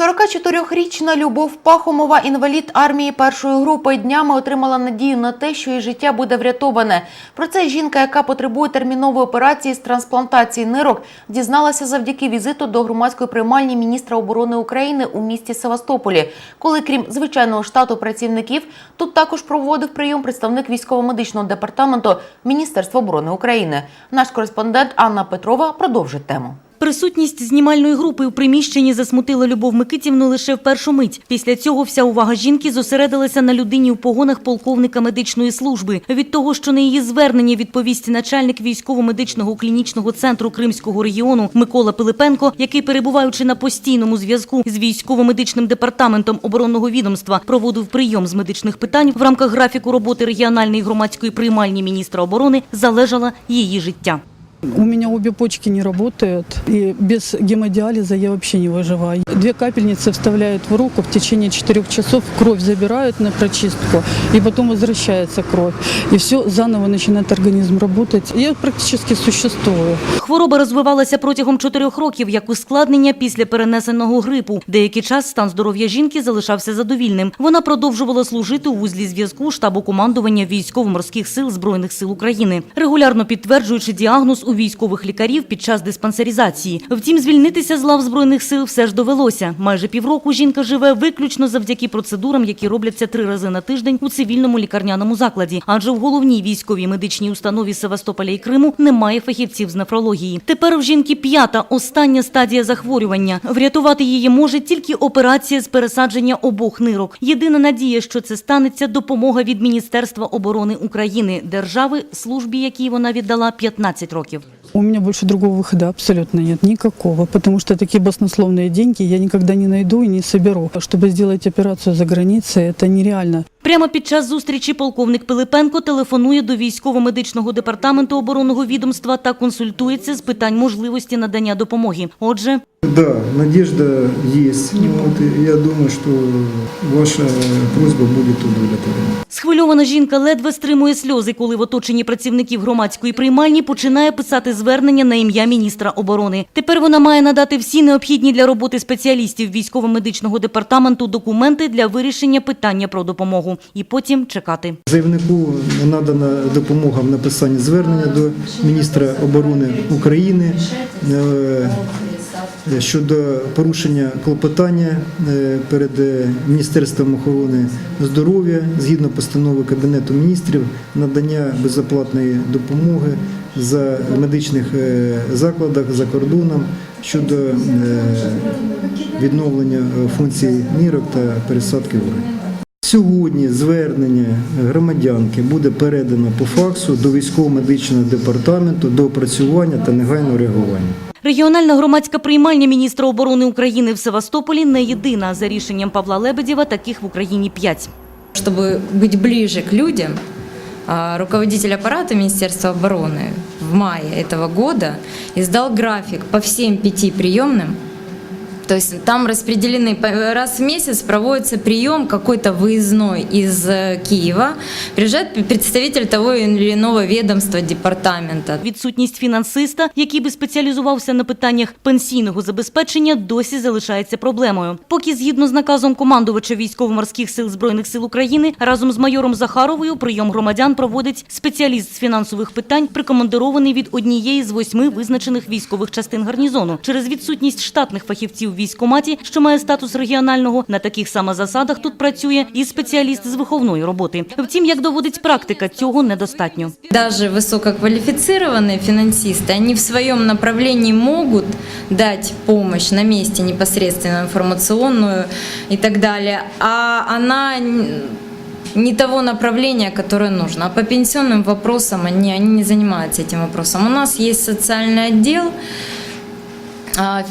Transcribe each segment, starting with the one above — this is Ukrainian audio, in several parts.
44-річна Любов Пахомова, інвалід армії першої групи, днями отримала надію на те, що її життя буде врятоване. Про це жінка, яка потребує термінової операції з трансплантації нирок, дізналася завдяки візиту до громадської приймальні міністра оборони України у місті Севастополі. Коли, крім звичайного штату працівників, тут також проводив прийом представник військово-медичного департаменту Міністерства оборони України. Наш кореспондент Анна Петрова продовжить тему. Присутність знімальної групи у приміщенні засмутила Любов Микитівну лише в першу мить. Після цього вся увага жінки зосередилася на людині у погонах полковника медичної служби. Від того, що на її звернення відповість начальник військово-медичного клінічного центру Кримського регіону Микола Пилипенко, який, перебуваючи на постійному зв'язку з військово-медичним департаментом оборонного відомства, проводив прийом з медичних питань в рамках графіку роботи регіональної громадської приймальні міністра оборони, залежала її життя. У меня обе почки не работают, и без гемодиализа я вообще не выживаю. Две капельницы вставляют в руку, в течение четырех часов кровь забирают на прочистку, и потом возвращается кровь. И все заново начинает организм работать. Я практически существую. Хвороба розвивалася протягом чотирьох років як ускладнення після перенесеного грипу. Деякий час стан здоров'я жінки залишався задовільним. Вона продовжувала служити у вузлі зв'язку штабу командування військово-морських сил Збройних сил України, регулярно підтверджуючи діагноз у військових лікарів під час диспансеризації. Втім, звільнитися з лав збройних сил все ж довелося. Майже півроку жінка живе виключно завдяки процедурам, які робляться три рази на тиждень у цивільному лікарняному закладі. Адже в головній військовій медичній установі Севастополя і Криму немає фахівців з нефрології. Тепер в жінки п'ята, остання стадія захворювання. Врятувати її може тільки операція з пересадження обох нирок. Єдина надія, що це станеться, допомога від Міністерства оборони України, держави, службі, якій вона віддала 15 років. Thank you. У меня больше другого выхода абсолютно нет, никакого, потому что такие баснословные деньги я никогда не найду и не соберу. Чтобы сделать операцию за границей, это нереально. Прямо під час зустрічі полковник Пилипенко телефонує до військово-медичного департаменту оборонного відомства та консультується з питань можливості надання допомоги. Отже, Да, надежда есть. Вот, и я думаю, что ваша просьба будет удовлетворена. схвильована жінка ледве стримує сльози, коли в оточенні працівників громадської приймальні починає писати звернення на ім'я міністра оборони. Тепер вона має надати всі необхідні для роботи спеціалістів військово-медичного департаменту документи для вирішення питання про допомогу і потім чекати. Заявнику надана допомога в написанні звернення до міністра оборони України е, щодо порушення клопотання е, перед е, Міністерством охорони здоров'я згідно постанови Кабінету міністрів надання безоплатної допомоги за медичних е, закладах за кордоном щодо е, відновлення е, функцій нірок та пересадки органів. Сьогодні звернення громадянки буде передано по факсу до військово-медичного департаменту до опрацювання та негайного реагування. Регіональна громадська приймальня міністра оборони України в Севастополі не єдина. За рішенням Павла Лебедєва таких в Україні п'ять. Быть ближе к людям, а, руководитель аппарата Министерства обороны в мае этого года издал график по всем пяти приемным. То есть там распределены, по- раз в месяц проводится прием какой-то выездной из э, Киева. Приезжает представитель того или иного ведомства, департамента. Відсутність фінансиста, який би спеціалізувався на питаннях пенсійного забезпечення, досі залишається проблемою. Поки згідно з наказом командувача військово-морських сил збройних сил України разом з майором Захаровою прийом громадян проводить спеціаліст з фінансових питань, прикомандирований від однієї з восьми визначених військових частин гарнізону. Через відсутність штатних фахівців в військкоматі, що має статус регіонального, на таких саме засадах тут працює і спеціаліст з виховної роботи. Втім, як доводить практика, цього недостатньо. Даже высококвалифицированные финансисты, они в своем направлении могут дать помощь на месте непосредственно информационную и так далее, а она н- не того направления, которое нужно. А по пенсионным вопросам они, они не занимаются этим вопросом. У нас есть социальный отдел, а,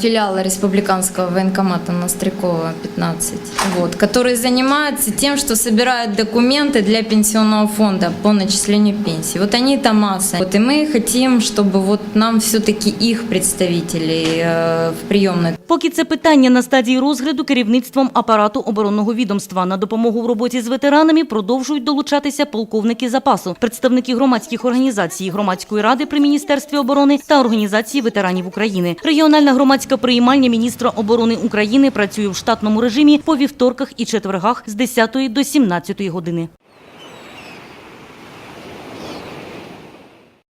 филиала республиканского военкомата Настрякова 15, вот, который занимается тем, что собирает документы для пенсионного фонда по начислению пенсии. Вот они там масса. Вот, и мы хотим, чтобы вот нам все-таки их представителей э, в приемной Поки це питання на стадії розгляду керівництвом апарату оборонного відомства на допомогу в роботі з ветеранами продовжують долучатися полковники запасу, представники громадських організацій, громадської ради при міністерстві оборони та організації ветеранів України. Регіональна громадська приймальня міністра оборони України працює в штатному режимі по вівторках і четвергах з 10 до 17 години.